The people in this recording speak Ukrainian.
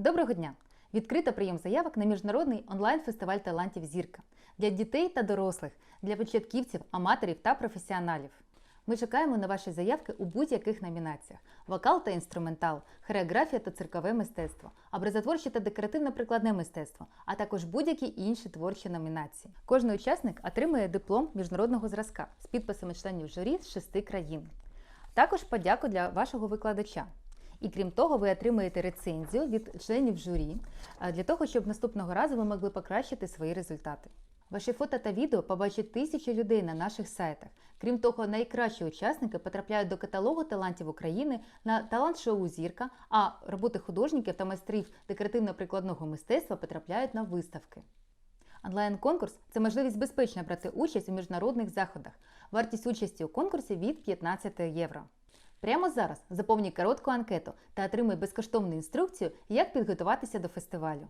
Доброго дня! Відкрита прийом заявок на міжнародний онлайн-фестиваль талантів Зірка для дітей та дорослих, для початківців, аматорів та професіоналів. Ми чекаємо на ваші заявки у будь-яких номінаціях: вокал та інструментал, хореографія та циркове мистецтво, образотворче та декоративно-прикладне мистецтво, а також будь-які інші творчі номінації. Кожен учасник отримує диплом міжнародного зразка з підписами членів журі з шести країн. Також подяку для вашого викладача. І крім того, ви отримаєте рецензію від членів журі для того, щоб наступного разу ви могли покращити свої результати. Ваші фото та відео побачать тисячі людей на наших сайтах. Крім того, найкращі учасники потрапляють до каталогу талантів України на талант-шоу Зірка, а роботи художників та майстрів декоративно-прикладного мистецтва потрапляють на виставки. Онлайн-конкурс це можливість безпечно брати участь у міжнародних заходах. Вартість участі у конкурсі від 15 євро. Прямо зараз заповнюй коротку анкету та отримай безкоштовну інструкцію, як підготуватися до фестивалю.